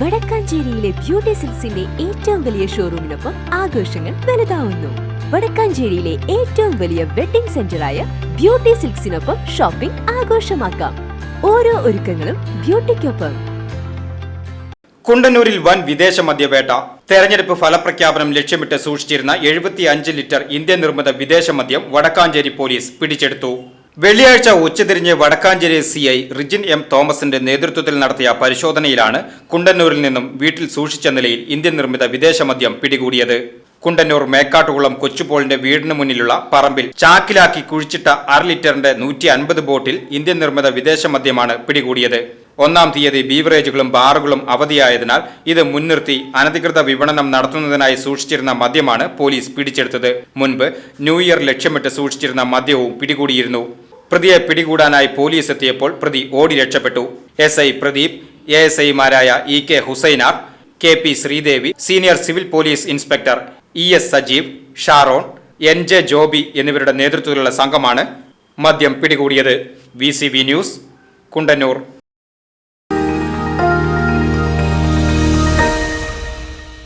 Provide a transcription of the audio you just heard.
വടക്കാഞ്ചേരിയിലെ beauty സിൽസിന്റെ ഏറ്റവും വലിയ ഷോറൂമിനൊപ്പം ആഘോഷങ്ങൾ വലുതാവുന്നു. വടക്കാഞ്ചേരിയിലെ ഏറ്റവും വലിയ വെഡിംഗ് സെന്ററായ ബ്യൂട്ടി സിൽക്സിനൊപ്പം ഷോപ്പിംഗ് ആഘോഷമാക്കാം. ഓരോ ഒരുക്കങ്ങളും ബ്യൂട്ടിക്കൊപ്പം. കുണ്ടന്നൂരിൽ വൻ വിദേശ മദ്യവേട്ട. തെരഞ്ഞെടുപ്പ് ഫലപ്രഖ്യാപനം ലക്ഷ്യമിട്ട് സൂക്ഷിച്ചിരുന്ന എഴുപത്തി അഞ്ച് ലിറ്റർ ഇന്ത്യൻ നിർമ്മിത വിദേശ മദ്യം വടക്കാഞ്ചേരി പോലീസ് പിടിച്ചെടുത്തു. വെള്ളിയാഴ്ച ഉച്ചതിരിഞ്ഞ് Vadakkanchery C I Rijin M തോമസിന്റെ നേതൃത്വത്തിൽ നടത്തിയ പരിശോധനയിലാണ് കുണ്ടന്നൂരിൽ നിന്നും വീട്ടിൽ സൂക്ഷിച്ച നിലയിൽ ഇന്ത്യൻ നിർമ്മിത വിദേശ മദ്യം പിടികൂടിയത്. കുണ്ടന്നൂർ മേക്കാട്ടുകുളം കൊച്ചുപോളിന്റെ വീടിന് മുന്നിലുള്ള പറമ്പിൽ ചാക്കിലാക്കി കുഴിച്ചിട്ട അര ലിറ്ററിന്റെ നൂറ്റി അൻപത് ബോട്ടിൽ ഇന്ത്യൻ നിർമ്മിത വിദേശ മദ്യമാണ് പിടികൂടിയത്. ഒന്നാം തീയതി ബീവറേജുകളും ബാറുകളും അവധിയായതിനാൽ ഇത് മുൻനിർത്തി അനധികൃത വിപണനം നടത്തുന്നതിനായി സൂക്ഷിച്ചിരുന്ന മദ്യമാണ് പോലീസ് പിടിച്ചെടുത്തത്. മുൻപ് ന്യൂ ഇയർ ലക്ഷ്യമിട്ട് സൂക്ഷിച്ചിരുന്ന മദ്യവും പിടികൂടിയിരുന്നു. പ്രതിയെ പിടികൂടാനായി പോലീസ് എത്തിയപ്പോൾ പ്രതി ഓടി രക്ഷപ്പെട്ടു. S I Pradeep A S ഐമാരായ E K Husainar K P Sreedevi senior civil police inspector E S Sajeev Sharon N J Joby എന്നിവരുടെ നേതൃത്വത്തിലുള്ള സംഘമാണ് മദ്യം പിടികൂടിയത്. V news Kundannoor.